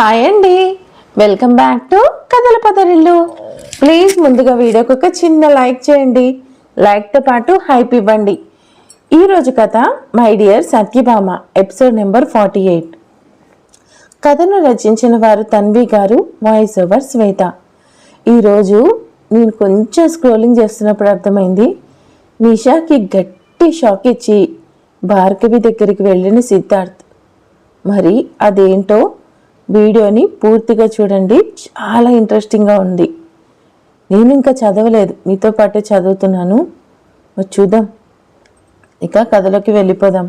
Hi అండి. Welcome back to కథల పదరిల్లు. Please ముందుగా వీడియోకి ఒక చిన్న లైక్ చేయండి. లైక్తో పాటు హైప్ ఇవ్వండి. ఈరోజు కథ My Dear Satyabhama episode number forty eight కథను రచించిన వారు తన్వి గారు వాయిస్ ఓవర్ శ్వేత. ఈరోజు నేను కొంచెం స్క్రోలింగ్ చేస్తున్నప్పుడు అర్థమైంది. నిషాకి గట్టి షాక్ ఇచ్చి భార్గవి దగ్గరికి వెళ్ళిన సిద్ధార్థ్. మరి అదేంటో వీడియోని పూర్తిగా చూడండి. చాలా ఇంట్రెస్టింగ్గా ఉంది. నేను ఇంకా చదవలేదు. మీతో పాటే చదువుతున్నాను. చూద్దాం. ఇక కథలోకి వెళ్ళిపోదాం.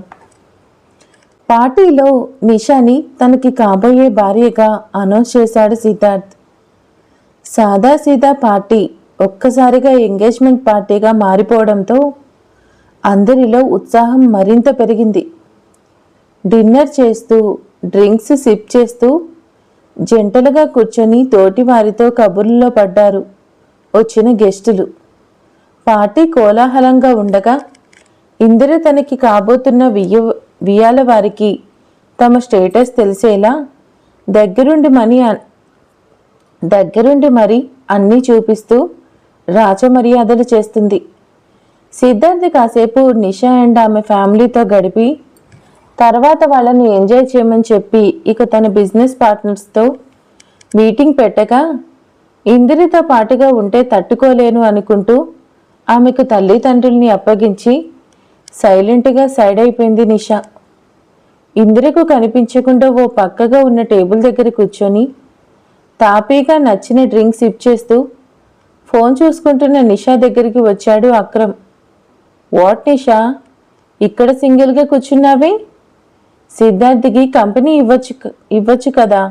పార్టీలో నిషాని తనకి కాబోయే భార్యగా అనౌన్స్ చేశాడు సిద్ధార్థ్. సాదా సీదా పార్టీ ఒక్కసారిగా ఎంగేజ్మెంట్ పార్టీగా మారిపోవడంతో అందరిలో ఉత్సాహం మరింత పెరిగింది. డిన్నర్ చేస్తూ డ్రింక్స్ సిప్ చేస్తూ జంటలుగా కూర్చొని తోటి వారితో కబుర్లలో పడ్డారు. వచ్చిన గెస్టులు. పార్టీ కోలాహలంగా ఉండగా ఇందిర తనకి కాబోతున్న వియ్య వియాల వారికి తమ స్టేటస్ తెలిసేలా దగ్గరుండి మనీ అన్- దగ్గరుండి మరి అన్నీ చూపిస్తూ రాజమర్యాదలు చేస్తుంది. సిద్ధార్థ్ కాసేపు నిషా అండ్ ఆమె ఫ్యామిలీతో గడిపి తర్వాత వాళ్ళని ఎంజాయ్ చేయమని చెప్పి ఇక తన బిజినెస్ పార్ట్నర్స్తో మీటింగ్ పెట్టగా ఇందిరితో పాటుగా ఉంటే తట్టుకోలేను అనుకుంటూ ఆమెకు తల్లిదండ్రుల్ని అప్పగించి సైలెంట్గా సైడ్ అయిపోయింది నిషా. ఇందిరకు కనిపించకుండా ఓ పక్కగా ఉన్న టేబుల్ దగ్గర కూర్చొని తాపీగా నచ్చిన డ్రింక్ సిప్ చేస్తూ ఫోన్ చూసుకుంటున్న నిషా దగ్గరికి వచ్చాడు అక్రమ్. వాట్ నిషా? ఇక్కడ సింగిల్గా కూర్చున్నావే? సిద్ధార్థికి కంపెనీ ఇవ్వచ్చు ఇవ్వచ్చు కదా?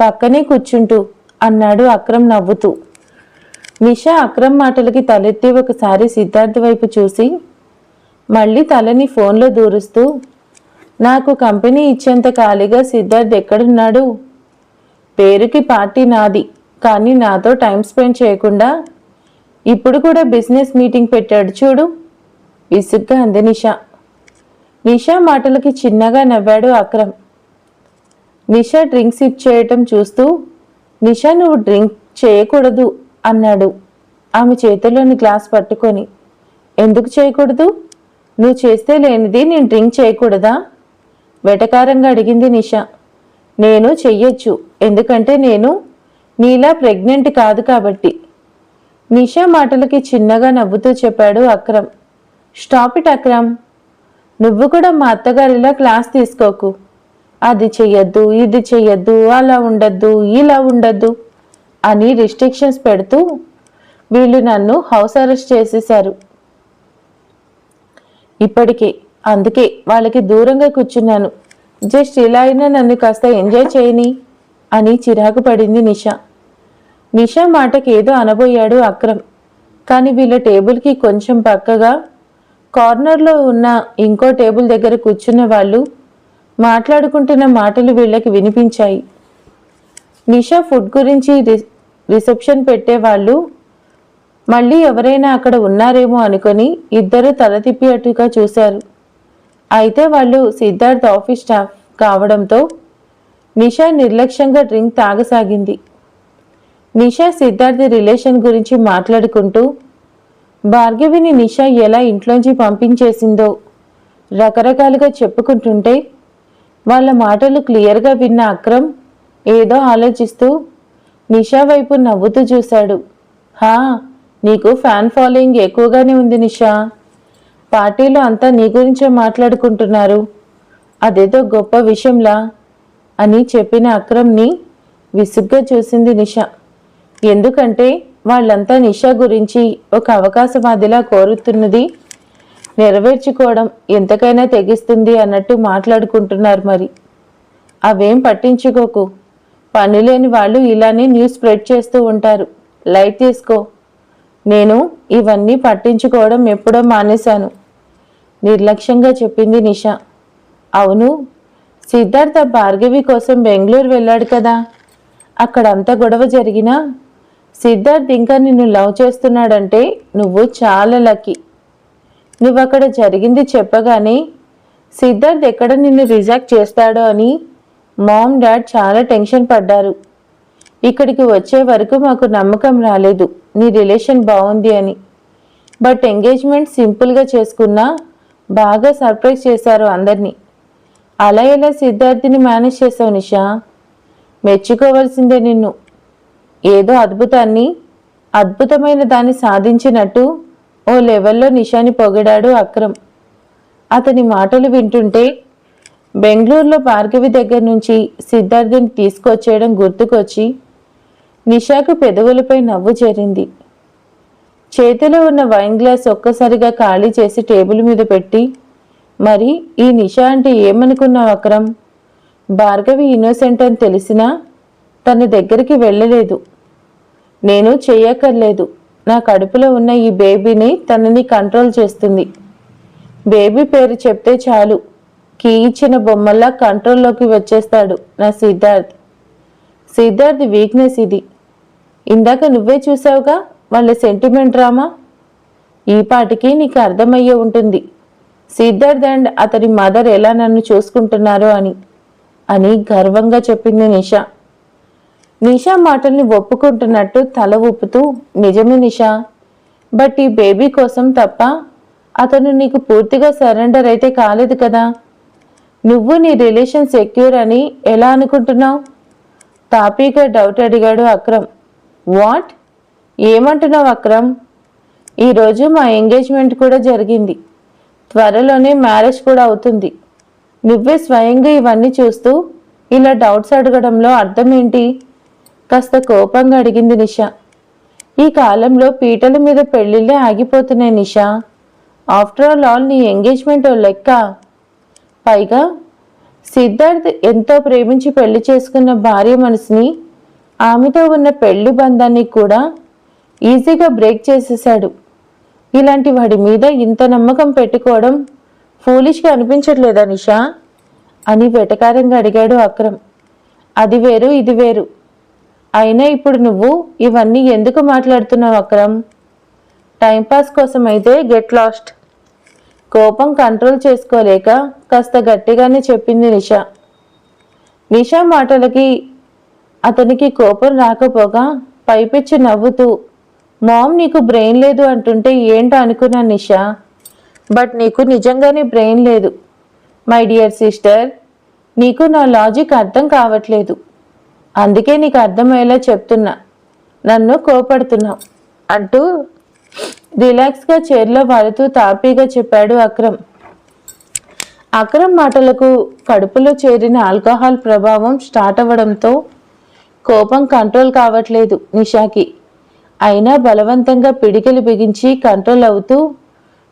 పక్కనే కూర్చుంటూ అన్నాడు అక్రమ్ నవ్వుతూ. నిష అక్రమ్ మాటలకి తలెత్తి ఒకసారి సిద్ధార్థ్ వైపు చూసి మళ్ళీ తలని ఫోన్లో దూరుస్తూ నాకు కంపెనీ ఇచ్చేంత ఖాళీగా సిద్ధార్థ్ ఎక్కడున్నాడు? పేరుకి పార్టీ నాది కానీ నాతో టైం స్పెండ్ చేయకుండా ఇప్పుడు కూడా బిజినెస్ మీటింగ్ పెట్టాడు చూడు. విసుగ్గా అంది నిషా. నిషా మాటలకి చిన్నగా నవ్వాడు అక్రమ్. నిషా డ్రింక్ సిప్ చేయటం చూస్తూ నిషా నువ్వు డ్రింక్ చేయకూడదు అన్నాడు. ఆమె చేతిలోని గ్లాస్ పట్టుకొని ఎందుకు చేయకూడదు? నువ్వు చేస్తే లేనిది నేను డ్రింక్ చేయకూడదా? వెటకారంగా అడిగింది నిషా. నేను చెయ్యొచ్చు ఎందుకంటే నేను నీలా ప్రెగ్నెంట్ కాదు కాబట్టి. నిషా మాటలకి చిన్నగా నవ్వుతూ చెప్పాడు అక్రమ్. Stop it Akram. నువ్వు కూడా మా అత్తగారిలా క్లాస్ తీసుకోకు. అది చెయ్యొద్దు ఇది చెయ్యొద్దు అలా ఉండద్దు ఇలా ఉండద్దు అని రిస్ట్రిక్షన్స్ పెడుతూ వీళ్ళు నన్ను హౌస్ అరెస్ట్ చేసేశారు. ఇప్పటికే అందుకే వాళ్ళకి దూరంగా కూర్చున్నాను. జస్ట్ ఇలా అయినా నన్ను కాస్త ఎంజాయ్ చేయని అని చిరాకు పడింది నిషా. నిషా మాటకి ఏదో అనబోయాడు అక్రమ్. కానీ వీళ్ళ టేబుల్కి కొంచెం పక్కగా కార్నర్లో ఉన్న ఇంకో టేబుల్ దగ్గర కూర్చున్న వాళ్ళు మాట్లాడుకుంటున్న మాటలు వీళ్ళకి వినిపించాయి. నిషా ఫుడ్ గురించి రి- రిసెప్షన్ పెట్టేవాళ్ళు మళ్ళీ ఎవరైనా అక్కడ ఉన్నారేమో అనుకొని ఇద్దరు తల తిప్పి అటుగా చూశారు. అయితే వాళ్ళు సిద్ధార్థ్ ఆఫీస్ స్టాఫ్ కావడంతో నిషా నిర్లక్ష్యంగా డ్రింక్ తాగసాగింది. నిషా సిద్ధార్థ్ రిలేషన్ గురించి మాట్లాడుకుంటూ భార్గవిని నిషా ఎలా ఇంట్లోంచి పంపించేసిందో రకరకాలుగా చెప్పుకుంటుంటే వాళ్ళ మాటలు క్లియర్గా విన్న అక్రమ్ ఏదో ఆలోచిస్తూ నిషా వైపు నవ్వుతూ చూశాడు. హా నీకు ఫ్యాన్ ఫాలోయింగ్ ఎక్కువగానే ఉంది నిషా. పార్టీలో అంతా నీ గురించే మాట్లాడుకుంటున్నారు. అదేదో గొప్ప విషయంలా అని చెప్పిన అక్రమ్ని విసుగ్గా చూసింది నిషా. ఎందుకంటే వాళ్ళంతా నిషా గురించి ఒక అవకాశవాదిలా కోరుతున్నది నెరవేర్చుకోవడం ఎంతకైనా తెగిస్తుంది అన్నట్టు మాట్లాడుకుంటున్నారు మరి. అవేం పట్టించుకోకు. పని లేని వాళ్ళు ఇలానే న్యూస్ స్ప్రెడ్ చేస్తూ ఉంటారు. లైట్ తీసుకో. నేను ఇవన్నీ పట్టించుకోవడం ఎప్పుడో మానేశాను. నిర్లక్ష్యంగా చెప్పింది నిషా. అవును సిద్ధార్థ భార్గవి కోసం బెంగళూరు వెళ్ళాడు కదా. అక్కడ అంత గొడవ జరిగినా సిద్ధార్థ్ ఇంకా నిన్ను లవ్ చేస్తున్నాడంటే నువ్వు చాలా లక్కీ. నువ్వు అక్కడ జరిగింది చెప్పగానే సిద్ధార్థ్ ఎక్కడ నిన్ను రిజెక్ట్ చేస్తాడో అని మామ్ డాడ్ చాలా టెన్షన్ పడ్డారు. ఇక్కడికి వచ్చే వరకు మాకు నమ్మకం రాలేదు. నీ రిలేషన్ బాగుంది అని. బట్ ఎంగేజ్మెంట్ సింపుల్గా చేసుకున్నా బాగా సర్ప్రైజ్ చేశారు అందరినీ. అలా ఎలా సిద్ధార్థిని మేనేజ్ చేసావు నిషా? మెచ్చుకోవాల్సిందే నిన్ను. ఏదో అద్భుతాన్ని అద్భుతమైన దాన్ని సాధించినట్టు ఓ లెవెల్లో నిషాని పొగిడాడు అక్రమ్. అతని మాటలు వింటుంటే బెంగళూరులో భార్గవి దగ్గర నుంచి సిద్ధార్థిని తీసుకొచ్చేయడం గుర్తుకొచ్చి నిషాకు పెదవులపై నవ్వు చేరింది. చేతిలో ఉన్న వైన్ గ్లాస్ ఒక్కసారిగా ఖాళీ చేసి టేబుల్ మీద పెట్టి మరి ఈ నిషా అంటే ఏమనుకున్నావు అక్రమ్? భార్గవి ఇన్నోసెంట్ అని తెలిసినా తన దగ్గరికి వెళ్ళలేదు. నేను చెయ్యక్కర్లేదు. నా కడుపులో ఉన్న ఈ బేబీని తనని కంట్రోల్ చేస్తుంది. బేబీ పేరు చెప్తే చాలు. కీ ఇచ్చిన బొమ్మల్లా కంట్రోల్లోకి వచ్చేస్తాడు నా సిద్ధార్థ్. సిద్ధార్థ్ వీక్నెస్ ఇది. ఇందాక నువ్వే చూసావుగా వాళ్ళ సెంటిమెంట్ డ్రామా? ఈ పాటికి నీకు అర్థమయ్యే ఉంటుంది. సిద్ధార్థ్ అండ్ అతని మదర్ ఎలా నన్ను చూసుకుంటున్నారో అని. అని గర్వంగా చెప్పింది నిషా. నిషా మాటల్ని ఒప్పుకుంటున్నట్టు తల ఊపుతూ నిజమే నిషా బట్ ఈ బేబీ కోసం తప్ప అతను నీకు పూర్తిగా సరెండర్ అయితే కాలేదు కదా. నువ్వు నీ రిలేషన్ సెక్యూర్ అని ఎలా అనుకుంటున్నావు? తాపీగా డౌట్ అడిగాడు అక్రమ్. వాట్? ఏమంటున్నావు అక్రమ్? ఈరోజు మా ఎంగేజ్మెంట్ కూడా జరిగింది. త్వరలోనే మ్యారేజ్ కూడా అవుతుంది. నువ్వే స్వయంగా ఇవన్నీ చూస్తూ ఇలా డౌట్స్ అడగడంలో అర్థం ఏంటి? కాస్త కోపంగా అడిగింది నిషా. ఈ కాలంలో పీటల మీద పెళ్ళిళ్ళే ఆగిపోతున్నాయి నిషా. ఆఫ్టర్ ఆల్ ఆల్ నీ ఎంగేజ్మెంట్ ఓ లెక్క. పైగా సిద్ధార్థ్ ఎంతో ప్రేమించి పెళ్ళి చేసుకున్న భార్య మనసుని ఆమెతో ఉన్న పెళ్ళి బంధాన్ని కూడా ఈజీగా బ్రేక్ చేసేశాడు. ఇలాంటి వాడి మీద ఇంత నమ్మకం పెట్టుకోవడం ఫూలిష్గా అనిపించట్లేదా నిషా? అని వెటకారంగా అడిగాడు అక్రమ్. అది వేరు ఇది వేరు. అయినా ఇప్పుడు నువ్వు ఇవన్నీ ఎందుకు మాట్లాడుతున్నావు అక్రమ్? టైంపాస్ కోసం అయితే గెట్ లాస్ట్ కోపం కంట్రోల్ చేసుకోలేక కాస్త గట్టిగానే చెప్పింది నిషా. నిషా మాటలకి అతనికి కోపం రాకపోగా పైపెచ్చి నవ్వుతూ మామ్ నీకు బ్రెయిన్ లేదు అంటుంటే ఏంటో అనుకున్నాను నిషా? బట్ నీకు నిజంగానే బ్రెయిన్ లేదు. మై డియర్ సిస్టర్ నీకు నా లాజిక్ అర్థం కావట్లేదు. అందుకే నీకు అర్థమయ్యేలా చెప్తున్నా. నన్ను కోపడుతున్నావు అంటూ రిలాక్స్గా చైర్లో వాడుతూ తాపీగా చెప్పాడు అక్రమ్. అక్రమ్ మాటలకు కడుపులో చేరిన ఆల్కహాల్ ప్రభావం స్టార్ట్ అవ్వడంతో కోపం కంట్రోల్ కావట్లేదు నిషాకి. అయినా బలవంతంగా పిడికిలు బిగించి కంట్రోల్ అవుతూ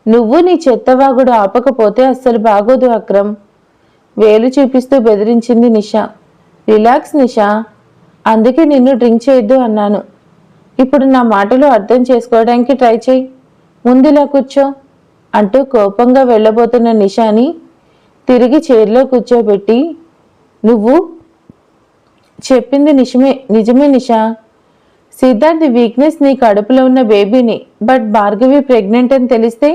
నువ్వు నీ చెత్తవాగుడు ఆపకపోతే అస్సలు బాగోదు అక్రమ్ వేలు చూపిస్తూ బెదిరించింది నిషా. రిలాక్స్ నిషా అందుకే నిన్ను డ్రింక్ చేయొద్దు అన్నాను. ఇప్పుడు నా మాటలు అర్థం చేసుకోవడానికి ట్రై చేయి. ముందులా కూర్చో అంటూ కోపంగా వెళ్ళబోతున్న నిషాని తిరిగి చైర్లో కూర్చోబెట్టి నువ్వు చెప్పింది నిజమే నిజమే నిషా. సిద్ధార్థ్ వీక్నెస్ నీ కడుపులో ఉన్న బేబీని బట్ భార్గవి ప్రెగ్నెంట్ అని తెలిస్తే?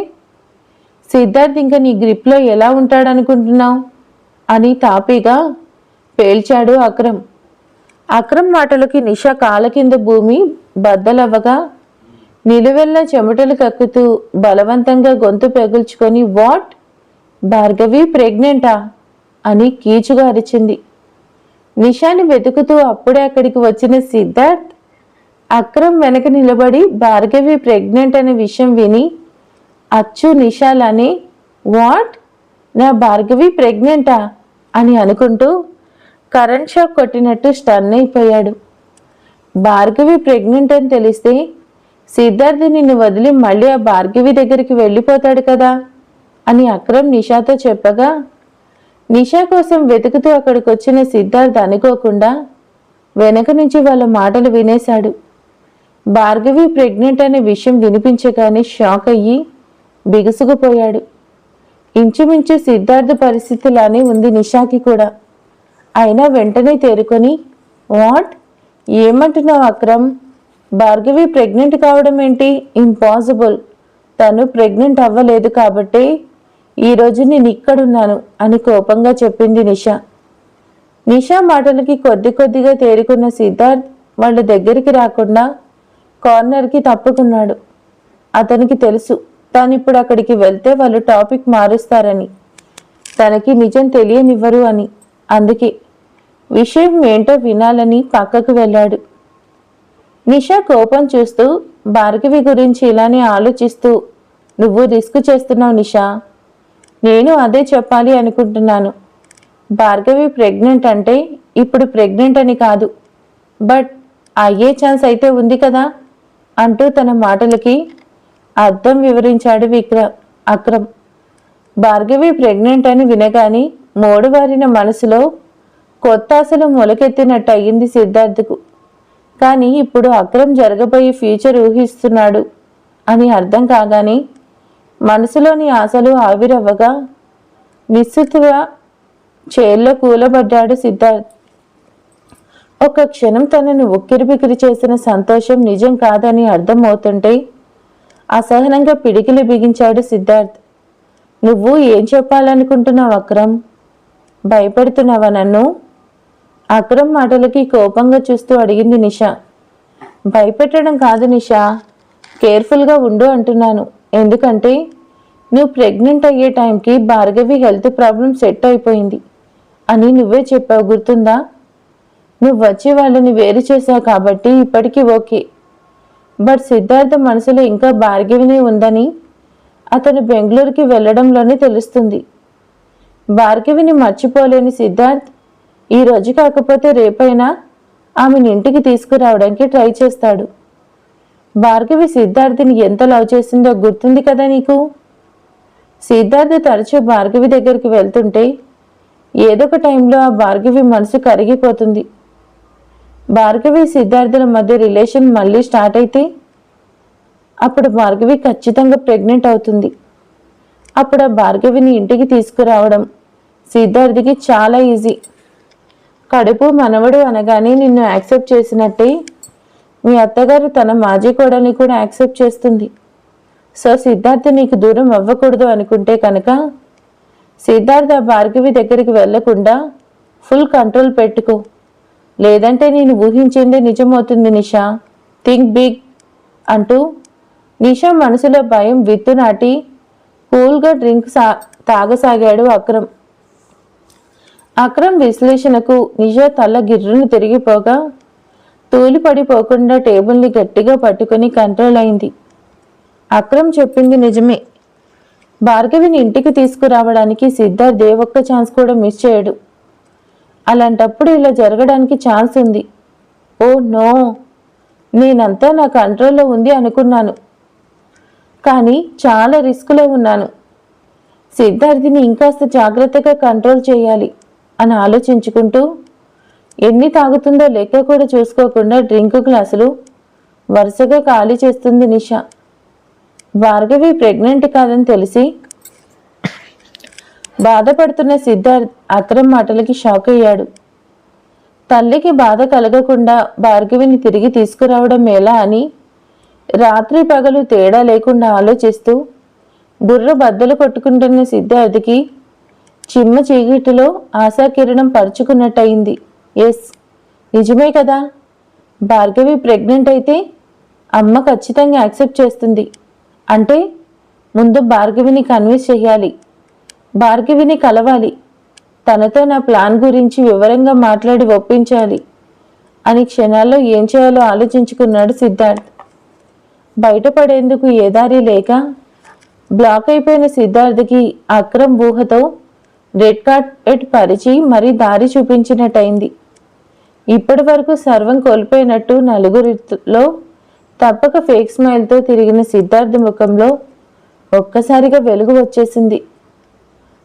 సిద్ధార్థ్ ఇంకా నీ గ్రిప్లో ఎలా ఉంటాడనుకుంటున్నావు? అని తాపీగా పేల్చాడు అక్రమ్. అక్రమ్ మాటలకి నిషా కాల కింద భూమి బద్దలవ్వగా నిలువెల్లా చెమటలు కక్కుతూ బలవంతంగా గొంతు పెగుల్చుకొని వాట్? భార్గవి ప్రెగ్నెంటా? అని కీచుగా అరిచింది. నిషాని వెతుకుతూ అప్పుడే అక్కడికి వచ్చిన సిద్ధార్థ్ అక్రమ్ వెనక నిలబడి భార్గవి ప్రెగ్నెంట్ అనే విషయం విని అచ్చు నిషాలని వాట్? నా భార్గవి ప్రెగ్నెంటా? అని అనుకుంటూ కరెంట్ షాక్ కొట్టినట్టు స్టన్ అయిపోయాడు. భార్గవి ప్రెగ్నెంట్ అని తెలిస్తే సిద్ధార్థ్ నిన్ను వదిలి మళ్ళీ ఆ భార్గవి దగ్గరికి వెళ్ళిపోతాడు కదా అని అక్రమ్ నిషాతో చెప్పగా నిషా కోసం వెతుకుతూ అక్కడికి వచ్చిన సిద్ధార్థ్ అనుకోకుండా వెనక నుంచి వాళ్ళ మాటలు వినేశాడు. భార్గవి ప్రెగ్నెంట్ అనే విషయం వినిపించగానే షాక్ అయ్యి బిగుసుకుపోయాడు. ఇంచుమించు సిద్ధార్థ పరిస్థితిలానే ఉంది నిషాకి కూడా. అయినా వెంటనే తేరుకొని వాట్? ఏమంటున్నావు అక్రమ్? భార్గవి ప్రెగ్నెంట్ కావడం ఏంటి? ఇంపాసిబుల్. తను ప్రెగ్నెంట్ అవ్వలేదు కాబట్టి ఈరోజు నేను ఇక్కడున్నాను అని కోపంగా చెప్పింది నిషా. నిషా మాటలకి కొద్ది కొద్దిగా తేరుకున్న సిద్ధార్థ్ వాళ్ళ దగ్గరికి రాకుండా కార్నర్కి తప్పుకున్నాడు. అతనికి తెలుసు తాను ఇప్పుడు అక్కడికి వెళ్తే వాళ్ళు టాపిక్ మారుస్తారని. తనకి నిజం తెలియనివ్వరు అని. అందుకే విషయం ఏంటో వినాలని పక్కకు వెళ్ళాడు. నిషా కోపం చూస్తూ భార్గవి గురించి ఇలానే ఆలోచిస్తూ నువ్వు రిస్క్ చేస్తున్నావు నిషా. నేను అదే చెప్పాలి అనుకుంటున్నాను. భార్గవి ప్రెగ్నెంట్ అంటే ఇప్పుడు ప్రెగ్నెంట్ అని కాదు. బట్ అయ్యే ఛాన్స్ అయితే ఉంది కదా అంటూ తన మాటలకి అర్థం వివరించాడు విక్రమ్ అక్రమ్. భార్గవి ప్రెగ్నెంట్ అని వినగానే మోడువారిన మనసులో కొత్త ఆశలు మొలకెత్తినట్టు అయ్యింది సిద్ధార్థకు. కానీ ఇప్పుడు అక్రమ్ జరగబోయే ఫ్యూచర్ ఊహిస్తున్నాడు అని అర్థం కాగానే మనసులోని ఆశలు ఆవిరవ్వగా నిశ్చితగా చేల్లో కూలబడ్డాడు సిద్ధార్థ్. ఒక క్షణం తనను ఉక్కిరిబిక్కిరి చేసిన సంతోషం నిజం కాదని అర్థమవుతుంటే అసహనంగా పిడికిలి బిగించాడు సిద్ధార్థ్. నువ్వు ఏం చెప్పాలనుకుంటున్నావు అక్రమ్? భయపెడుతున్నావా నన్ను? అక్రమ్ మాటలకి కోపంగా చూస్తూ అడిగింది నిషా. భయపెట్టడం కాదు నిషా. కేర్ఫుల్గా ఉండు అంటున్నాను. ఎందుకంటే నువ్వు ప్రెగ్నెంట్ అయ్యే టైంకి భార్గవి హెల్త్ ప్రాబ్లం సెట్ అయిపోయింది అని నువ్వే చెప్పావు గుర్తుందా? నువ్వు వచ్చి వాళ్ళని వేరు చేశావు కాబట్టి ఇప్పటికీ ఓకే. బట్ సిద్ధార్థ మనసులో ఇంకా భార్గవినే ఉందని అతను బెంగళూరుకి వెళ్ళడంలోనే తెలుస్తుంది. భార్గవిని మర్చిపోలేని సిద్ధార్థ్ ఈ రోజు కాకపోతే రేపైనా ఆమెను ఇంటికి తీసుకురావడానికి ట్రై చేస్తాడు. భార్గవి సిద్ధార్థిని ఎంత లవ్ చేసిందో గుర్తుంది కదా నీకు? సిద్ధార్థ తరచూ భార్గవి దగ్గరికి వెళ్తుంటే ఏదో ఒక టైంలో ఆ భార్గవి మనసు కరిగిపోతుంది. భార్గవి సిద్ధార్థుల మధ్య రిలేషన్ మళ్ళీ స్టార్ట్ అయితే అప్పుడు భార్గవి ఖచ్చితంగా ప్రెగ్నెంట్ అవుతుంది. అప్పుడు ఆ భార్గవిని ఇంటికి తీసుకురావడం సిద్ధార్థికి చాలా ఈజీ కడుపు మనవడు అనగానే నిన్ను యాక్సెప్ట్ చేసినట్టే. మీ అత్తగారు తన మాజీ కోడల్ని కూడా యాక్సెప్ట్ చేస్తుంది. సో సిద్ధార్థ నీకు దూరం అవ్వకూడదు అనుకుంటే కనుక సిద్ధార్థ భార్గవి దగ్గరికి వెళ్ళకుండా ఫుల్ కంట్రోల్ పెట్టుకో. లేదంటే నేను ఊహించిందే నిజమవుతుంది నిషా. థింక్ బిగ్ అంటూ నిషా మనసులో భయం విత్తు నాటి కూల్గా డ్రింక్ సా తాగసాగాడు అక్రమ్. అక్రమ్ విశ్లేషణకు నిజ తల గిర్రును తిరిగిపోగా తూలిపడిపోకుండా టేబుల్ని గట్టిగా పట్టుకుని కంట్రోల్ అయింది. అక్రమ్ చెప్పింది నిజమే. భార్గవిని ఇంటికి తీసుకురావడానికి సిద్ధార్థ్ ఏ ఒక్క ఛాన్స్ కూడా మిస్ చేయడు. అలాంటప్పుడు ఇలా జరగడానికి ఛాన్స్ ఉంది. ఓ నో నేనంతా నా కంట్రోల్లో ఉంది అనుకున్నాను. కానీ చాలా రిస్క్లో ఉన్నాను. సిద్ధార్థిని ఇంకాస్త జాగ్రత్తగా కంట్రోల్ చేయాలి. అని ఆలోచించుకుంటూ ఎన్ని తాగుతుందో లెక్క కూడా చూసుకోకుండా డ్రింక్ గ్లాసులు వరుసగా ఖాళీ చేస్తుంది నిషా. భార్గవి ప్రెగ్నెంట్ కాదని తెలిసి బాధపడుతున్న సిద్ధార్థ్ అక్రమ్ మాటలకి షాక్ అయ్యాడు. తల్లికి బాధ కలగకుండా భార్గవిని తిరిగి తీసుకురావడం ఎలా అని రాత్రి పగలు తేడా లేకుండా ఆలోచిస్తూ బుర్ర బద్దలు కొట్టుకుంటున్న సిద్ధార్థికి చిమ్మ చీకటిలో ఆశాకిరణం పరుచుకున్నట్టయింది. ఎస్ నిజమే కదా. భార్గవి ప్రెగ్నెంట్ అయితే అమ్మ ఖచ్చితంగా యాక్సెప్ట్ చేస్తుంది. అంటే ముందు భార్గవిని కన్విన్స్ చెయ్యాలి భార్గవిని కలవాలి. తనతో నా ప్లాన్ గురించి వివరంగా మాట్లాడి ఒప్పించాలి అని క్షణాల్లో ఏం చేయాలో ఆలోచించుకున్నాడు సిద్ధార్థ్. బయటపడేందుకు ఏ దారి లేక బ్లాక్ అయిపోయిన సిద్ధార్థకి అక్రమ్ ఊహతో రెడ్ కార్పెట్ పరిచి మరీ దారి చూపించినట్టయింది. ఇప్పటి వరకు సర్వం కోల్పోయినట్టు నలుగురిలో తప్పక ఫేక్ స్మైల్తో తిరిగిన సిద్ధార్థ ముఖంలో ఒక్కసారిగా వెలుగు వచ్చేసింది.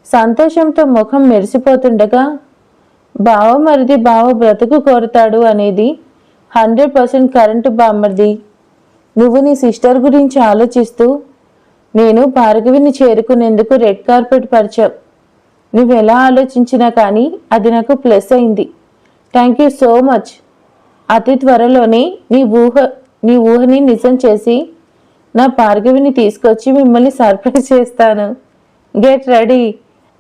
సంతోషంతో ముఖం మెరిసిపోతుండగా బావమరిది బావ బ్రతుకు కోరుతాడు అనేది హండ్రెడ్ పర్సెంట్ కరెంటు బామ్మర్ది. నువ్వు నీ సిస్టర్ గురించి ఆలోచిస్తూ నేను భార్గవిని చేరుకునేందుకు రెడ్ కార్పెట్ పరిచావు. నువ్వు ఎలా ఆలోచించినా కానీ అది నాకు ప్లస్ అయింది. Thank you so much. అతి త్వరలోనే నీ ఊహ నీ ఊహని నిజం చేసి నా భార్గవిని తీసుకొచ్చి మిమ్మల్ని సర్ప్రైజ్ చేస్తాను. గెట్ రెడీ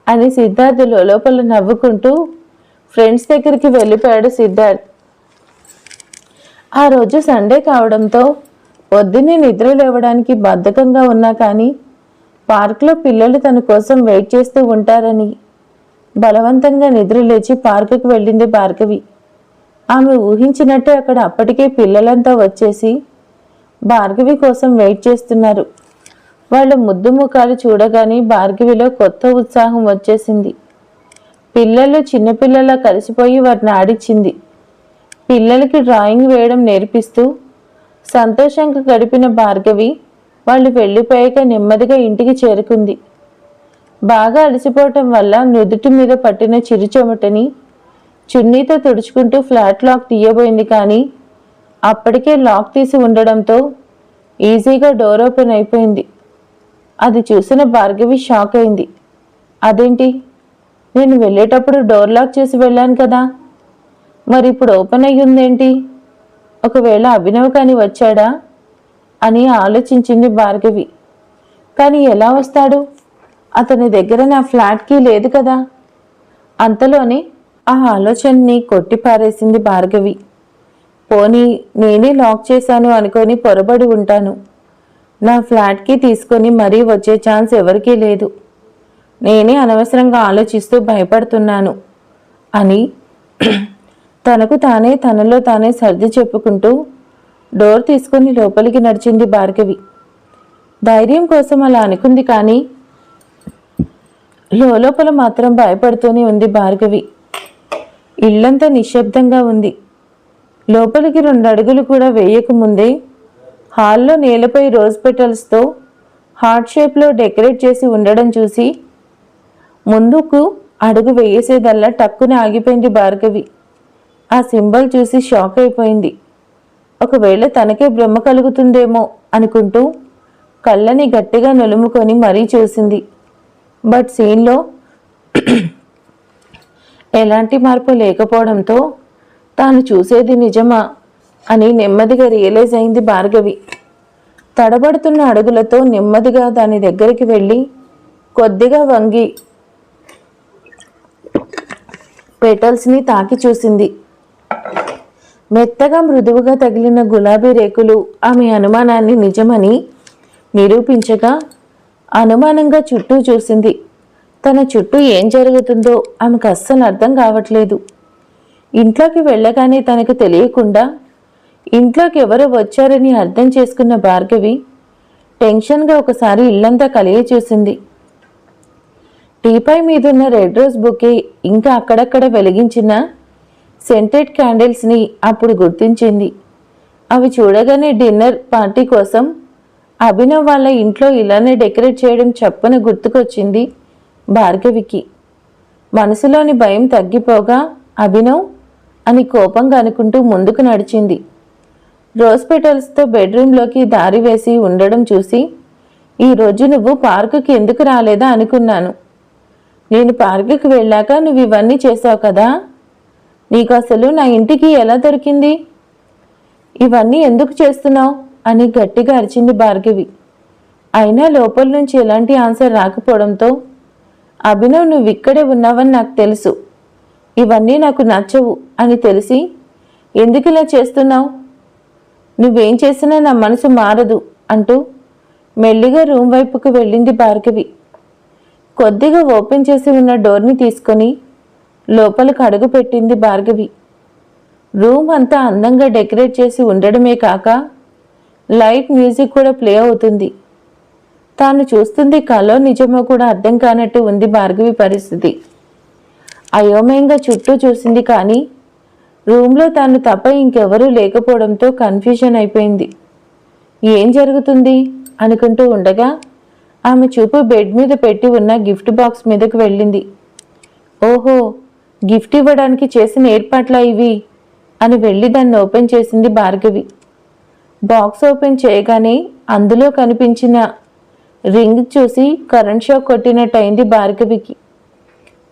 అని సిద్ధార్థ లోపల నవ్వుకుంటూ ఫ్రెండ్స్ దగ్గరికి వెళ్ళిపోయాడు సిద్ధార్థ్. ఆ రోజు సండే కావడంతో పొద్దున్నే నిద్ర లేవడానికి బద్ధకంగా ఉన్నా కానీ పార్క్లో పిల్లలు తన కోసం వెయిట్ చేస్తూ ఉంటారని. బలవంతంగా నిద్రలేచి పార్కుకు వెళ్ళింది భార్గవి. ఆమె ఊహించినట్టే అక్కడ అప్పటికే పిల్లలంతా వచ్చేసి భార్గవి కోసం వెయిట్ చేస్తున్నారు. వాళ్ళ ముద్దు ముఖాలు చూడగానే భార్గవిలో కొత్త ఉత్సాహం వచ్చేసింది. పిల్లలు చిన్నపిల్లలా కలిసిపోయి వారిని ఆడిచ్చింది పిల్లలకి డ్రాయింగ్ వేయడం నేర్పిస్తూ సంతోషంగా గడిపిన భార్గవి వాళ్ళు వెళ్ళిపోయాక నెమ్మదిగా ఇంటికి చేరుకుంది. బాగా అలసిపోవటం వల్ల నుదుటి మీద పట్టిన చిరుచెమటని చున్నీతో తుడుచుకుంటూ ఫ్లాట్ లాక్ తీయబోయింది కానీ అప్పటికే లాక్ తీసి ఉండడంతో ఈజీగా డోర్ ఓపెన్ అయిపోయింది. అది చూసిన భార్గవి షాక్ అయింది. అదేంటి? నేను వెళ్ళేటప్పుడు డోర్ లాక్ చేసి వెళ్ళాను కదా. మరి ఇప్పుడు ఓపెన్ అయ్యిందేంటి? ఒకవేళ అభినవ్ కానీ వచ్చాడా? అని ఆలోచించింది భార్గవి. కానీ ఎలా వస్తాడు? అతని దగ్గర నా ఫ్లాట్కి లేదు కదా? అంతలోనే ఆ ఆలోచనని కొట్టిపారేసింది భార్గవి. పోనీ నేనే లాక్ చేశాను అనుకొని పొరబడి ఉంటాను. నా ఫ్లాట్కి తీసుకొని మరీ వచ్చే ఛాన్స్ ఎవరికీ లేదు. నేనే అనవసరంగా ఆలోచిస్తూ భయపడుతున్నాను అని తనకు తానే తనలో తానే సర్ది చెప్పుకుంటూ డోర్ తీసుకుని లోపలికి నడిచింది భార్గవి. ధైర్యం కోసం అలా అనుకుంది కానీ లోపల మాత్రం భయపడుతూనే ఉంది భార్గవి. ఇల్లంతా నిశ్శబ్దంగా ఉంది. లోపలికి రెండు అడుగులు కూడా వేయకముందే హాల్లో నేలపై రోజ్ పెటల్స్తో హార్ట్ షేప్లో డెకరేట్ చేసి ఉండడం చూసి ముందుకు అడుగు వేయసేదల్లా టక్కున ఆగిపోయింది భార్గవి. ఆ సింబల్ చూసి షాక్ అయిపోయింది. ఒకవేళ తనకే భ్రమ కలుగుతుందేమో అనుకుంటూ కళ్ళని గట్టిగా నులుముకొని మరీ చూసింది. బట్ సీన్లో ఎలాంటి మార్పు లేకపోవడంతో తాను చూసేది నిజమా అని నెమ్మదిగా రియలైజ్ అయింది భార్గవి. తడబడుతున్న అడుగులతో నెమ్మదిగా దాని దగ్గరికి వెళ్ళి కొద్దిగా వంగి పెటల్స్ని తాకి చూసింది. మెత్తగా మృదువుగా తగిలిన గులాబీ రేకులు ఆమె అనుమానాన్ని నిజమని నిరూపించగా అనుమానంగా చుట్టూ చూసింది. తన చుట్టూ ఏం జరుగుతుందో ఆమెకు అస్సలు అర్థం కావట్లేదు. ఇంట్లోకి వెళ్ళగానే తనకు తెలియకుండా ఇంట్లోకి ఎవరో వచ్చారని అర్థం చేసుకున్న భార్గవి టెన్షన్గా ఒకసారి ఇల్లంతా కలిగి చూసింది. టీపై మీదున్న రెడ్ రోజ్ బుకే ఇంకా అక్కడక్కడ వెలిగించిన సెంటెడ్ క్యాండిల్స్ని అప్పుడు గుర్తించింది. అవి చూడగానే డిన్నర్ పార్టీ కోసం అభినవ్ వాళ్ళ ఇంట్లో ఇలానే డెకరేట్ చేయడం చప్పున గుర్తుకొచ్చింది భార్గవికి. మనసులోని భయం తగ్గిపోగా అభినవ్ అని కోపంగా అనుకుంటూ ముందుకు నడిచింది. రోజ్ పెటల్స్తో బెడ్రూమ్లోకి దారి వేసి ఉండడం చూసి ఈ రోజు నువ్వు పార్కుకి ఎందుకు రాలేదా అనుకున్నాను. నేను పార్కుకి వెళ్ళాక నువ్వు ఇవన్నీ చేసావు కదా? నీకు అసలు నా ఇంటికి ఎలా దొరికింది? ఇవన్నీ ఎందుకు చేస్తున్నావు? అని గట్టిగా అరిచింది భార్గవి. అయినా లోపల నుంచి ఎలాంటి ఆన్సర్ రాకపోవడంతో అభినవ్ నువ్వు ఇక్కడే ఉన్నావని నాకు తెలుసు. ఇవన్నీ నాకు నచ్చవు అని తెలిసి ఎందుకు ఇలా చేస్తున్నావు? నువ్వేం చేసినా నా మనసు మారదు అంటూ మెల్లిగా రూమ్ వైపుకు వెళ్ళింది భార్గవి. కొద్దిగా ఓపెన్ చేసి ఉన్న డోర్ని తీసుకొని లోపలికి అడుగు పెట్టింది భార్గవి. రూమ్ అంతా అందంగా డెకరేట్ చేసి ఉండడమే కాక లైట్ మ్యూజిక్ కూడా ప్లే అవుతుంది. తాను చూస్తుంది కలో నిజమో కూడా అర్థం కానట్టు ఉంది భార్గవి పరిస్థితి. అయోమయంగా చుట్టూ చూసింది కానీ రూమ్లో తాను తప్ప ఇంకెవరూ లేకపోవడంతో కన్ఫ్యూజన్ అయిపోయింది. ఏం జరుగుతుంది? అనుకుంటూ ఉండగా ఆమె చూపు బెడ్ మీద పెట్టి ఉన్న గిఫ్ట్ బాక్స్ మీదకు వెళ్ళింది. ఓహో! గిఫ్ట్ ఇవ్వడానికి చేసిన ఏర్పాట్లా ఇవి? అని వెళ్ళి దాన్ని ఓపెన్ చేసింది భార్గవి. బాక్స్ ఓపెన్ చేయగానే అందులో కనిపించిన రింగ్ చూసి కరెంట్ షాక్ కొట్టినట్టు అయింది భార్గవికి.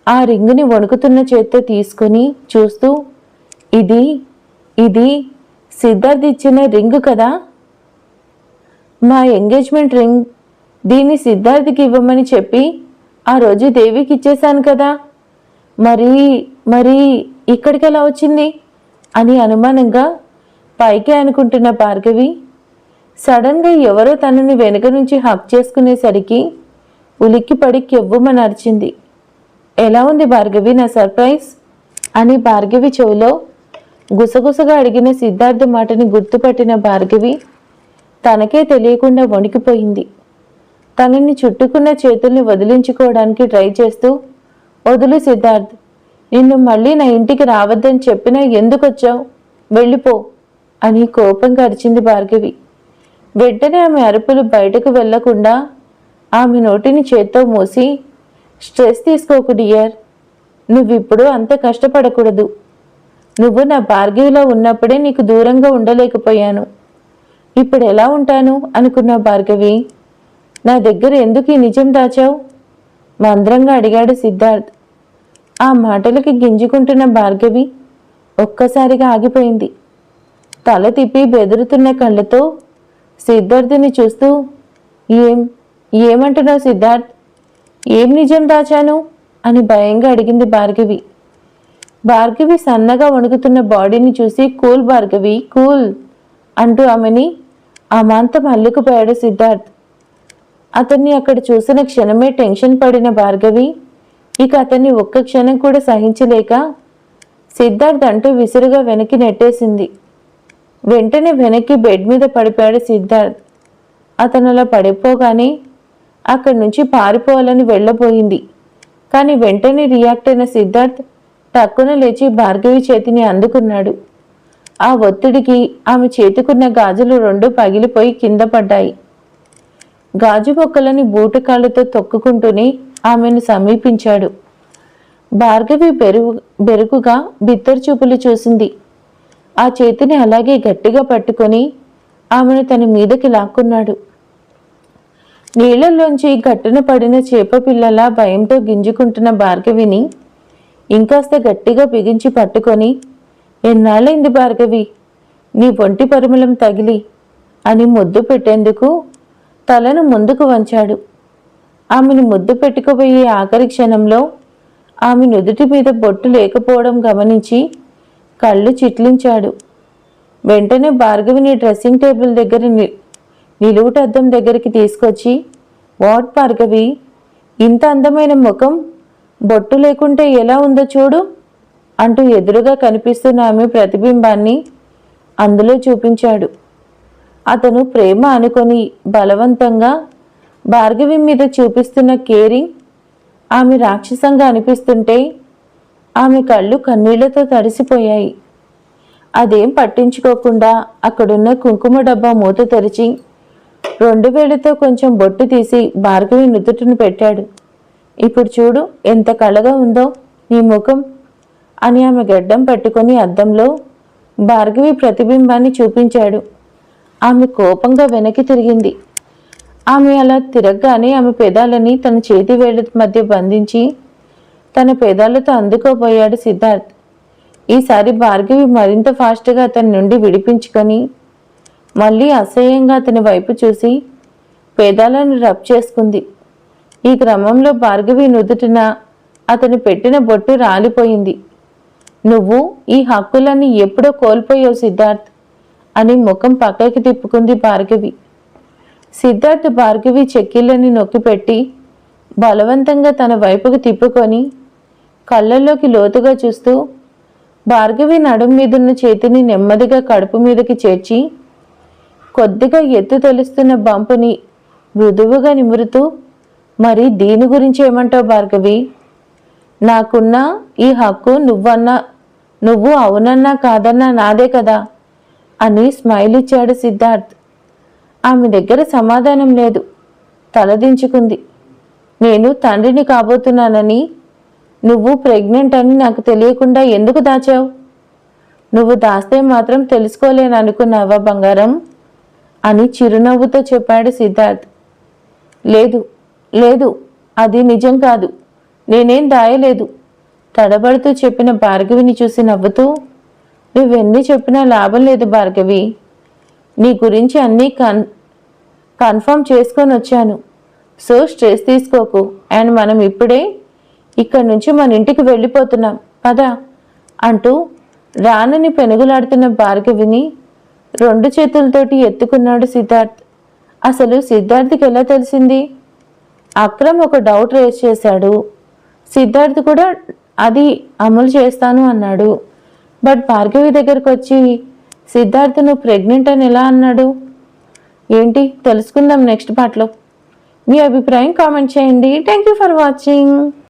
ఆ రింగుని వణుకుతున్న చేత్తో తీసుకొని చూస్తూ ఇది ఇది సిద్ధార్థ్ ఇచ్చిన రింగ్ కదా? మా ఎంగేజ్మెంట్ రింగ్ దీన్ని సిద్ధార్థ్కి ఇవ్వమని చెప్పి ఆ రోజు దేవికి ఇచ్చేశాను కదా? మరి మరి ఇక్కడికి ఎలా వచ్చింది? అని అనుమానంగా పైకి అనుకుంటున్న భార్గవి సడన్గా ఎవరో తనని వెనుక నుంచి హక్ చేసుకునేసరికి ఉలిక్కిపడి కెవ్వుమని అరిచింది ఎలా ఉంది భార్గవి నా సర్ప్రైజ్? అని భార్గవి చెవిలో గుసగుసగా అడిగిన సిద్ధార్థ మాటని గుర్తుపట్టిన భార్గవి తనకే తెలియకుండా వణికిపోయింది. తనని చుట్టుకున్న చేతుల్ని వదిలించుకోవడానికి ట్రై చేస్తూ వదులు సిద్ధార్థ్ నిన్ను మళ్ళీ నా ఇంటికి రావద్దని చెప్పినా ఎందుకు వచ్చావు వెళ్ళిపో అని కోపంగా అరిచింది భార్గవి. వెంటనే ఆమె అరుపులు బయటకు వెళ్ళకుండా ఆమె నోటిని చేత్తో మూసి స్ట్రెస్ తీసుకోకు డియర్ నువ్విప్పుడు అంత కష్టపడకూడదు. నువ్వు నా భార్గవిలో ఉన్నప్పుడే నీకు దూరంగా ఉండలేకపోయాను. ఇప్పుడు ఎలా ఉంటాను? అనుకున్న భార్గవి నా దగ్గర ఎందుకు ఈ నిజం దాచావు? మంద్రంగా అడిగాడు సిద్ధార్థ్. ఆ మాటలకి గింజుకుంటున్న భార్గవి ఒక్కసారిగా ఆగిపోయింది. తల తిప్పి బెదురుతున్న కళ్ళతో సిద్ధార్థుని చూస్తూ ఏం ఏమంటున్నావు సిద్ధార్థ్? ఏం నిజం దాచాను? అని భయంగా అడిగింది భార్గవి. భార్గవి సన్నగా వణుకుతున్న బాడీని చూసి కూల్ భార్గవి కూల్ అంటూ ఆమెని అమాంతం అల్లుకుపోయాడు సిద్ధార్థ్. అతన్ని అక్కడ చూసిన క్షణమే టెన్షన్ పడిన భార్గవి ఇక అతన్ని ఒక్క క్షణం కూడా సహించలేక సిద్ధార్థ్ అంటూ విసురుగా వెనక్కి నెట్టేసింది. వెంటనే వెనక్కి బెడ్ మీద పడిపోయాడు సిద్ధార్థ్. అతను అలా పడిపోగానే అక్కడి నుంచి పారిపోవాలని వెళ్ళబోయింది. కానీ వెంటనే రియాక్ట్ అయిన సిద్ధార్థ్ టక్కున లేచి భార్గవి చేతిని అందుకున్నాడు. ఆ ఒత్తిడికి ఆమె చేతుకున్న గాజులు రెండు పగిలిపోయి కింద పడ్డాయి. గాజు బొక్కలని బూటకాళ్ళతో తొక్కుకుంటూనే ఆమెను సమీపించాడు. భార్గవి బెరుగు బెరుకుగా బిత్తరు చూపులు చూసింది. ఆ చేతిని అలాగే గట్టిగా పట్టుకొని ఆమెను తన మీదకి లాక్కున్నాడు. నీళ్ళలోంచి గట్టున పడిన చేప పిల్లలా భయంతో గింజుకుంటున్న భార్గవిని ఇంకాస్త గట్టిగా బిగించి పట్టుకొని ఎన్నాళ్ళైంది భార్గవి? నీ ఒంటి పరిమళం తగిలి అని ముద్దు పెట్టేందుకు తలను ముందుకు వంచాడు. ఆమెను ముద్దు పెట్టుకుపోయే ఆఖరి క్షణంలో ఆమె నుదుటి మీద బొట్టు లేకపోవడం గమనించి కళ్ళు చిట్లించాడు. వెంటనే భార్గవిని డ్రెస్సింగ్ టేబుల్ దగ్గర నిలువుటద్దం దగ్గరికి తీసుకొచ్చి వాట్ భార్గవి ఇంత అందమైన ముఖం బొట్టు లేకుంటే ఎలా ఉందో చూడు అంటూ ఎదురుగా కనిపిస్తున్న ఆమె ప్రతిబింబాన్ని అందులో చూపించాడు. అతను ప్రేమ అనుకొని బలవంతంగా భార్గవి మీద చూపిస్తున్న కేరింగ్ ఆమె రాక్షసంగా అనిపిస్తుంటే ఆమె కళ్ళు కన్నీళ్ళతో తడిసిపోయాయి. అదేం పట్టించుకోకుండా అక్కడున్న కుంకుమ డబ్బా మూత తెరిచి రెండు వేలతో కొంచెం బొట్టు తీసి భార్గవి నుదుటిని పెట్టాడు. ఇప్పుడు చూడు ఎంత కళగా ఉందో నీ ముఖం అని ఆమె గడ్డం పట్టుకొని అద్దంలో భార్గవి ప్రతిబింబాన్ని చూపించాడు. ఆమె కోపంగా వెనక్కి తిరిగింది. ఆమె అలా తిరగగానే ఆమె పెదాలని తన చేతి వేళ్ళ మధ్య బంధించి తన పెదాలతో అందుకోబోయాడు సిద్ధార్థ్. ఈసారి భార్గవి మరింత ఫాస్ట్గా అతని నుండి విడిపించుకొని మళ్ళీ అసహ్యంగా అతని వైపు చూసి పెదాలను రబ్ చేసుకుంది. ఈ క్రమంలో భార్గవి నుదుటిన అతను పెట్టిన బొట్టు రాలిపోయింది. నువ్వు ఈ హక్కులన్నీ ఎప్పుడో కోల్పోయావు సిద్ధార్థ్. అని ముఖం పక్కకి తిప్పుకుంది భార్గవి. సిద్ధార్థ్ భార్గవి చెక్కిళ్ళని నొక్కిపెట్టి బలవంతంగా తన వైపుకు తిప్పుకొని కళ్ళల్లోకి లోతుగా చూస్తూ భార్గవి నడుం మీదున్న చేతిని నెమ్మదిగా కడుపు మీదకి చేర్చి కొద్దిగా ఎత్తు తెలుస్తున్న బంపుని మృదువుగా నిమురుతూ మరి దీని గురించి ఏమంటావు భార్గవి? నాకున్న ఈ హక్కు నువ్వన్నా నువ్వు అవునన్నా కాదన్నా నాదే కదా. అని స్మైల్ ఇచ్చాడు సిద్ధార్థ్. ఆమె దగ్గర సమాధానం లేదు. తలదించుకుంది. నేను తండ్రిని కాబోతున్నానని నువ్వు ప్రెగ్నెంట్ అని నాకు తెలియకుండా ఎందుకు దాచావు? నువ్వు దాస్తే మాత్రం తెలుసుకోలేను అనుకున్నావా బంగారం? అని చిరునవ్వుతో చెప్పాడు సిద్ధార్థ్. లేదు లేదు అది నిజం కాదు. నేనేం దాయలేదు. తడబడుతూ చెప్పిన భార్గవిని చూసి నవ్వుతూ నువ్వెన్ని చెప్పినా లాభం లేదు భార్గవి. నీ గురించి అన్నీ కన్ కన్ఫర్మ్ చేసుకొని వచ్చాను. So stress తీసుకోకు. అండ్ మనం ఇప్పుడే ఇక్కడి నుంచి మన ఇంటికి వెళ్ళిపోతున్నాం. పదా. అంటూ రానని పెనుగులాడుతున్న భార్గవిని రెండు చేతులతోటి ఎత్తుకున్నాడు సిద్ధార్థ్. అసలు సిద్ధార్థ్కి ఎలా తెలిసింది? అక్రమ్ ఒక డౌట్ రేస్ చేశాడు. సిద్ధార్థ్ కూడా అది అమలు చేస్తాను అన్నాడు. బట్ భార్గవి దగ్గరకు వచ్చి సిద్ధార్థ్ నువ్వు ప్రెగ్నెంట్ అని ఎలా అన్నాడు? ఏంటి తెలుసుకుందాం నెక్స్ట్ పార్ట్లో మీ అభిప్రాయం కామెంట్ చేయండి. Thank you for watching.